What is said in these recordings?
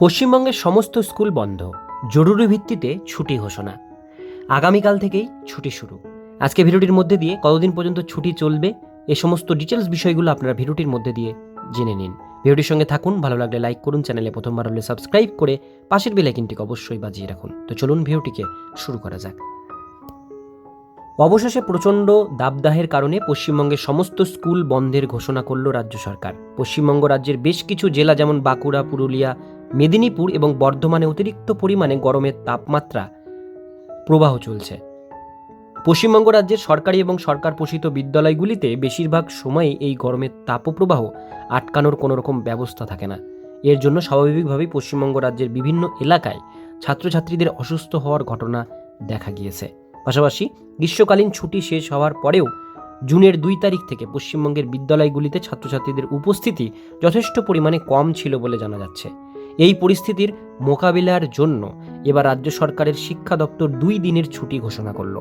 পশ্চিমবঙ্গের সমস্ত স্কুল বন্ধ। জরুরি ভিত্তিতে ছুটি ঘোষণা। আগামীকাল থেকেই ছুটি শুরু। আজকে ভিডিওটির মধ্যে দিয়ে কতদিন পর্যন্ত ছুটি চলবে, এ সমস্ত ডিটেলস বিষয়গুলো আপনারা ভিডিওটির মধ্যে দিয়ে জেনে নিন। ভিডিওটির সঙ্গে থাকুন, ভালো লাগলে লাইক করুন, চ্যানেলে প্রথমবার হলে সাবস্ক্রাইব করে পাশের বেলাইকিনটিকে অবশ্যই বাজিয়ে রাখুন। তো চলুন ভিডিওটিকে শুরু করা যাক। অবশেষে প্রচণ্ড দাবদাহের কারণে পশ্চিমবঙ্গের সমস্ত স্কুল বন্ধের ঘোষণা করল রাজ্য সরকার। পশ্চিমবঙ্গ রাজ্যের বেশ কিছু জেলা, যেমন বাঁকুড়া, পুরুলিয়া মেদিনীপুর এবং বর্ধমানে অতিরিক্ত পরিমাণে গরমের তাপমাত্রা প্রবাহ চলছে। পশ্চিমবঙ্গ রাজ্যের সরকারি এবং সরকার পোষিত বিদ্যালয়গুলিতে বেশিরভাগ সময়ই এই গরমের তাপপ্রবাহ আটকানোর কোনো রকম ব্যবস্থা থাকে না। এর জন্য স্বাভাবিকভাবেই পশ্চিমবঙ্গ রাজ্যের বিভিন্ন এলাকায় ছাত্রছাত্রীদের অসুস্থ হওয়ার ঘটনা দেখা গিয়েছে। পাশাপাশি গ্রীষ্মকালীন ছুটি শেষ হওয়ার পরেও জুনের দুই তারিখ থেকে পশ্চিমবঙ্গের বিদ্যালয়গুলিতে ছাত্রছাত্রীদের উপস্থিতি যথেষ্ট পরিমাণে কম ছিল বলে জানা যাচ্ছে। এই পরিস্থিতির মোকাবিলার জন্য এবার রাজ্য সরকারের শিক্ষা দপ্তর দুই দিনের ছুটি ঘোষণা করল।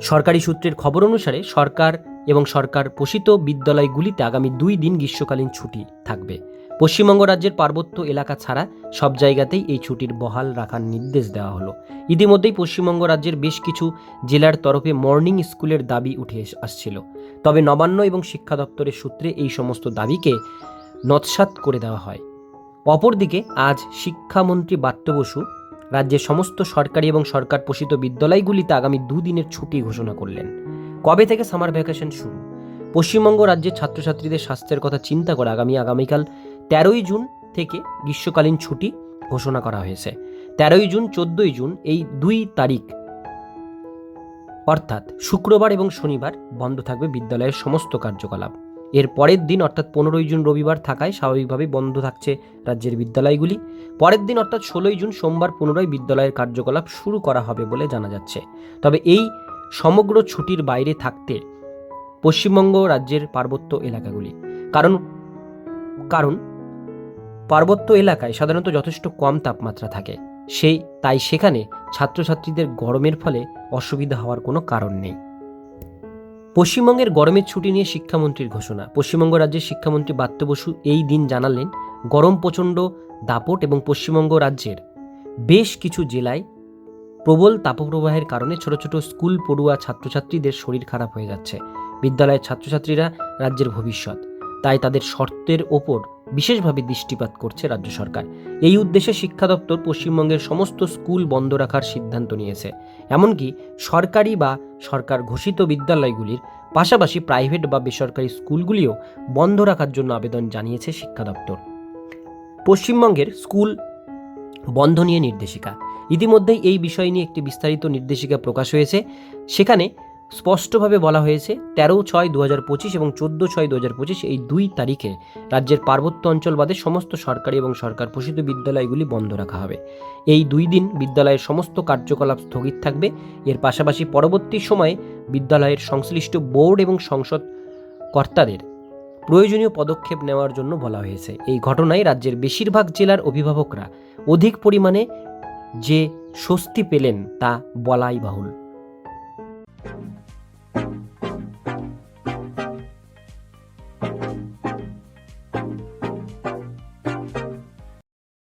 সরকারি সূত্রের খবর অনুসারে সরকার এবং সরকার পোষিত বিদ্যালয়গুলিতে আগামী দুই দিন গ্রীষ্মকালীন ছুটি থাকবে। পশ্চিমবঙ্গ রাজ্যের পার্বত্য এলাকা ছাড়া সব জায়গাতেই এই ছুটির বহাল রাখার নির্দেশ দেওয়া হলো। ইতিমধ্যেই পশ্চিমবঙ্গ রাজ্যের বেশ কিছু জেলার তরফে মর্নিং স্কুলের দাবি উঠে আসছিল। তবে নবান্ন এবং শিক্ষা দপ্তরের সূত্রে এই সমস্ত দাবিকে নৎসাৎ করে দেওয়া হয়। অপরদিকে আজ শিক্ষামন্ত্রী বাট্য বসু রাজ্যের সমস্ত সরকারি এবং সরকার পোষিত বিদ্যালয়গুলিতে আগামী দুদিনের ছুটি ঘোষণা করলেন। কবে থেকে সামার ভ্যাকেশন শুরু? পশ্চিমবঙ্গ রাজ্যের ছাত্রছাত্রীদের স্বাস্থ্যের কথা চিন্তা করে আগামী আগামীকাল তেরোই জুন থেকে গ্রীষ্মকালীন ছুটি ঘোষণা করা হয়েছে। তেরোই জুন, চোদ্দই জুন এই দুই তারিখ অর্থাৎ শুক্রবার এবং শনিবার বন্ধ থাকবে বিদ্যালয়ের সমস্ত কার্যকলাপ। এর পরের দিন, অর্থাৎ পনেরোই জুন রবিবার থাকায় স্বাভাবিকভাবেই বন্ধ থাকছে রাজ্যের বিদ্যালয়গুলি। পরের দিন, অর্থাৎ ষোলোই জুন সোমবার পুনরায় বিদ্যালয়ের কার্যকলাপ শুরু করা হবে বলে জানা যাচ্ছে। তবে এই সমগ্র ছুটির বাইরে থাকতে পশ্চিমবঙ্গ রাজ্যের পার্বত্য এলাকাগুলি। কারণ কারণ পার্বত্য এলাকায় সাধারণত যথেষ্ট কম তাপমাত্রা থাকে। সেই, তাই সেখানে ছাত্রছাত্রীদের গরমের ফলে অসুবিধা হওয়ার কোনো কারণ নেই। পশ্চিমবঙ্গের গরমের ছুটি নিয়ে শিক্ষামন্ত্রীর ঘোষণা। পশ্চিমবঙ্গ রাজ্যের শিক্ষামন্ত্রী বাত্য বসু এই দিন জানালেন, গরম প্রচণ্ড, দাপট এবং পশ্চিমবঙ্গ রাজ্যের বেশ কিছু জেলায় প্রবল তাপপ্রবাহের কারণে ছোট ছোট স্কুল পড়ুয়া ছাত্রছাত্রীদের শরীর খারাপ হয়ে যাচ্ছে। বিদ্যালয়ের ছাত্রছাত্রীরা রাজ্যের ভবিষ্যৎ। তাই তাদের শর্তের ওপর বিশেষভাবে দৃষ্টিপাত করছে রাজ্য সরকার। এই উদ্দেশ্যে শিক্ষা দপ্তর পশ্চিমবঙ্গের সমস্ত স্কুল বন্ধ রাখার সিদ্ধান্ত নিয়েছে। এমনকি সরকারি বা সরকার ঘোষিত বিদ্যালয়গুলির পাশাপাশি প্রাইভেট বা বেসরকারি স্কুলগুলিও বন্ধ রাখার জন্য আবেদন জানিয়েছে শিক্ষা দপ্তর। পশ্চিমবঙ্গের স্কুল বন্ধ নিয়ে নির্দেশিকা। ইতিমধ্যেই এই বিষয় নিয়ে একটি বিস্তারিত নির্দেশিকা প্রকাশ হয়েছে। সেখানে স্পষ্টভাবে বলা হয়েছে, তেরো ছয় দু হাজার পঁচিশ এবং চোদ্দ ছয় দু হাজার পঁচিশ এই দুই তারিখে রাজ্যের পার্বত্য অঞ্চল বাদে সমস্ত সরকারি এবং সরকার পোষিত বিদ্যালয়গুলি বন্ধ রাখা হবে। এই দুই দিন বিদ্যালয়ের সমস্ত কার্যকলাপ স্থগিত থাকবে। এর পাশাপাশি পরবর্তী সময়ে বিদ্যালয়ের সংশ্লিষ্ট বোর্ড এবং সংসদ কর্তাদের প্রয়োজনীয় পদক্ষেপ নেওয়ার জন্য বলা হয়েছে। এই ঘটনায় রাজ্যের বেশিরভাগ জেলার অভিভাবকরা অধিক পরিমাণে যে স্বস্তি পেলেন তা বলাই বাহুল।